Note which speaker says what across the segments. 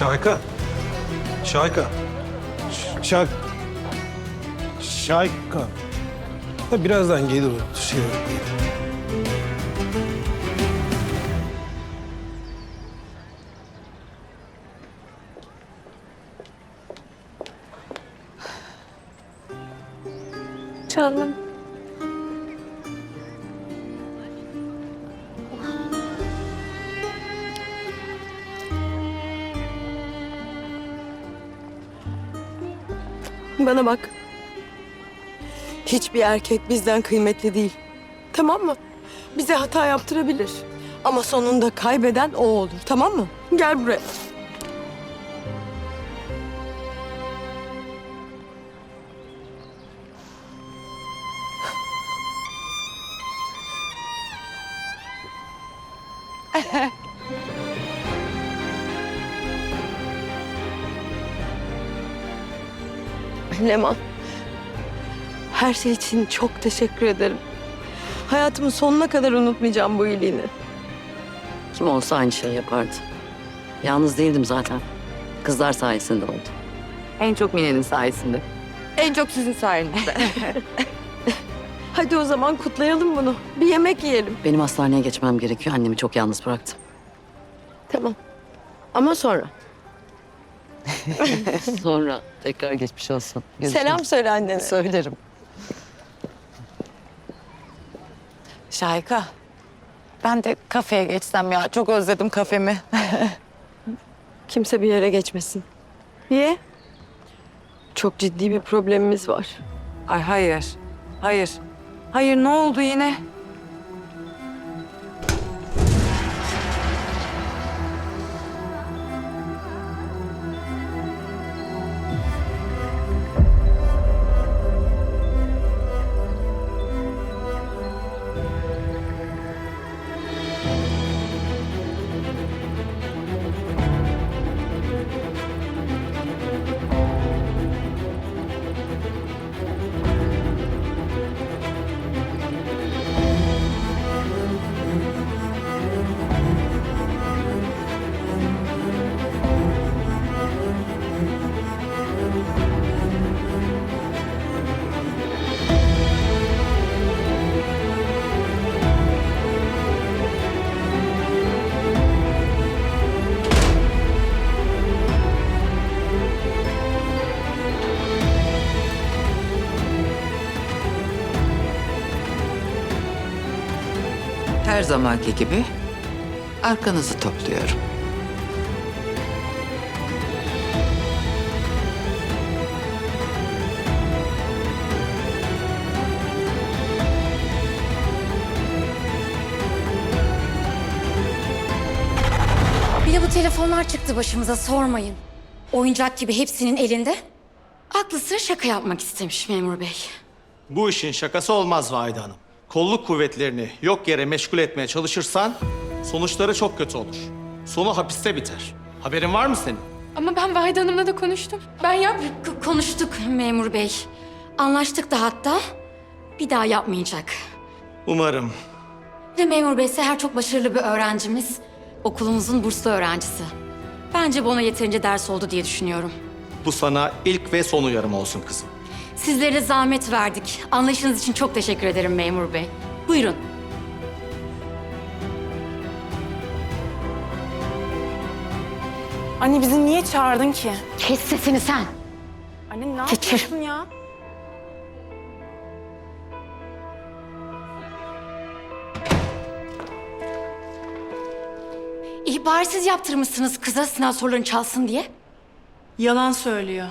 Speaker 1: Şayka. Şayka. Ş- Şak. Şayka. Ha, birazdan gelir o şey.
Speaker 2: Canım.
Speaker 3: Bana bak. Hiçbir erkek bizden kıymetli değil. Tamam mı? Bize hata yaptırabilir. Ama sonunda kaybeden o olur. Tamam mı? Gel buraya. Leman. Her şey için çok teşekkür ederim. Hayatımın sonuna kadar unutmayacağım bu iyiliğini.
Speaker 4: Kim olsa aynı şeyi yapardı. Yalnız değildim zaten. Kızlar sayesinde oldu.
Speaker 2: En çok Mine'nin sayesinde.
Speaker 3: En çok sizin sayenizde. Hadi o zaman kutlayalım bunu. Bir yemek yiyelim.
Speaker 4: Benim hastaneye geçmem gerekiyor. Annemi çok yalnız bıraktım.
Speaker 3: Tamam. Ama sonra.
Speaker 4: Sonra tekrar geçmiş olsun. Görüşürüz.
Speaker 3: Selam söyle annene.
Speaker 4: Söylerim.
Speaker 2: Şayka. Ben de kafeye geçsem ya. Çok özledim kafemi.
Speaker 3: Kimse bir yere geçmesin. Niye? Çok ciddi bir problemimiz var.
Speaker 2: Ay hayır. Hayır. Hayır ne oldu yine?
Speaker 5: Her zamanki gibi arkanızı topluyorum.
Speaker 6: Bir de bu telefonlar çıktı başımıza sormayın. Oyuncak gibi hepsinin elinde. Aklı sıra şaka yapmak istemiş memur bey.
Speaker 7: Bu işin şakası olmaz Vahide Hanım. Kolluk kuvvetlerini yok yere meşgul etmeye çalışırsan sonuçları çok kötü olur. Sonu hapiste biter. Haberin var mı senin?
Speaker 6: Ama ben Vahide Hanım'la da konuştum. Ben yap... konuştuk memur bey. Anlaştık da hatta. Bir daha yapmayacak.
Speaker 7: Umarım.
Speaker 6: Ve memur bey Seher çok başarılı bir öğrencimiz. Okulumuzun burslu öğrencisi. Bence bu ona yeterince ders oldu diye düşünüyorum.
Speaker 7: Bu sana ilk ve son uyarım olsun kızım.
Speaker 6: Sizlere zahmet verdik. Anlayışınız için çok teşekkür ederim memur bey. Buyurun.
Speaker 2: Anne bizi niye çağırdın ki?
Speaker 6: Kes sesini sen.
Speaker 2: Anne ne
Speaker 6: Geçir.
Speaker 2: yapıyorsun ya?
Speaker 6: İhbarsiz yaptırmışsınız kıza sınav sorularını çalsın diye.
Speaker 8: Yalan söylüyor.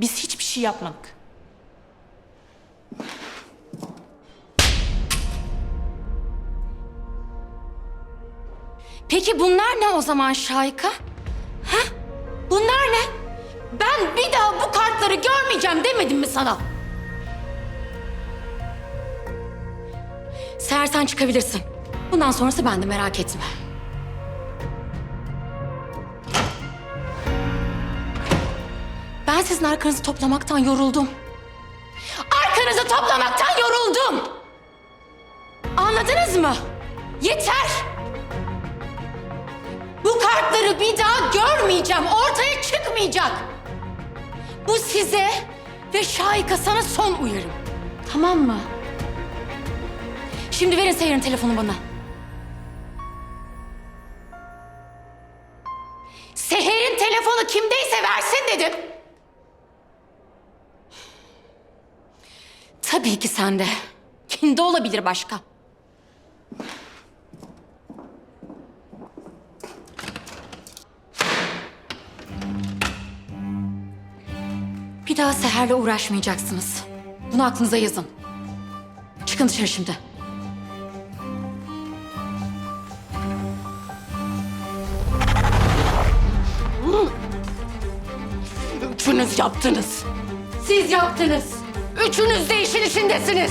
Speaker 8: Biz hiçbir şey yapmadık.
Speaker 6: Peki bunlar ne o zaman Şayka? Ha? Bunlar ne? Ben bir daha bu kartları görmeyeceğim demedim mi sana? Seher sen çıkabilirsin. Bundan sonrası bende merak etme. Ben sizin arkanızı toplamaktan yoruldum. Arkanızı toplamaktan yoruldum. Anladınız mı? Yeter! Bu kartları bir daha görmeyeceğim. Ortaya çıkmayacak. Bu size ve Şahika sana son uyarım. Tamam mı? Şimdi verin Seher'in telefonu bana. Seher'in telefonu kimdeyse versin dedim. Tabii ki sende. Kimde olabilir başka? Bir daha Seher'le uğraşmayacaksınız. Bunu aklınıza yazın. Çıkın dışarı şimdi. Üçünüz yaptınız. Siz yaptınız. Üçünüz de işin içindesiniz.